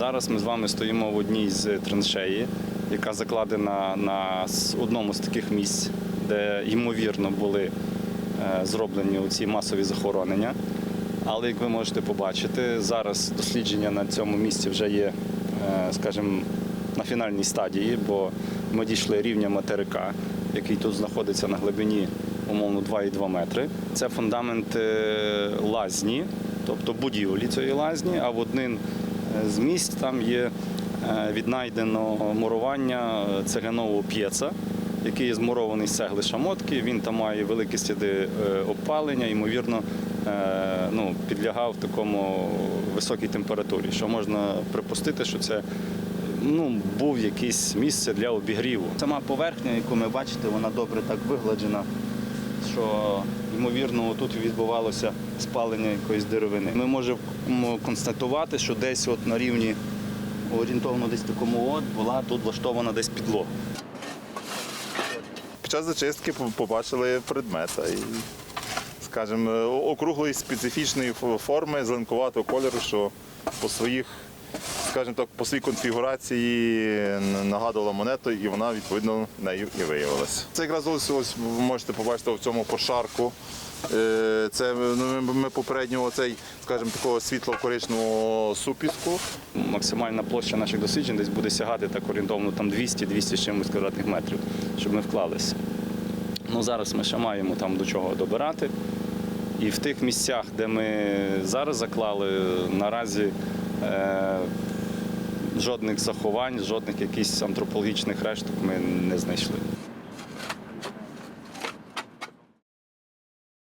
Зараз ми з вами стоїмо в одній з траншеї, яка закладена на одному з таких місць, де ймовірно були е, зроблені ці масові захоронення. Але як ви можете побачити, зараз дослідження на цьому місці вже є, е, скажімо, на фінальній стадії, бо ми дійшли рівня материка, який тут знаходиться на глибині умовно 2,2 метри. Це фундамент е, лазні, тобто будівлі цієї лазні, а в один з місць там є е, віднайдено мурування цеглянового п'єца, який є змурований з цегли шамотки. Він там має великі сліди е, обпалення, ймовірно, е, ну, підлягав такому високій температурі, що можна припустити, що це ну, був якесь місце для обігріву. Сама поверхня, яку ми бачите, вона добре так вигладжена, що ймовірно тут відбувалося спалення якоїсь деревини. Ми можемо констатувати, що десь от на рівні орієнтовно десь такому от була тут влаштована десь підлога. Під час зачистки побачили предмета і, скажімо, округлої специфічної форми, зеленкуватого кольору, що по своїх, скажімо так, по своїй конфігурації нагадувала монету, і вона відповідно нею і виявилася. Це якраз ось, ось ви можете побачити в цьому пошарку. Е, Це ну, ми- ми попередньо оцей, скажімо, такого світло-коричневого супіску. Максимальна площа наших досліджень десь буде сягати так орієнтовно там 200-200 з чимось квадратних метрів, щоб ми вклалися. Ну, зараз ми ще маємо там до чого добирати. І в тих місцях, де ми зараз заклали, наразі е, жодних заховань, жодних якихось антропологічних решток ми не знайшли.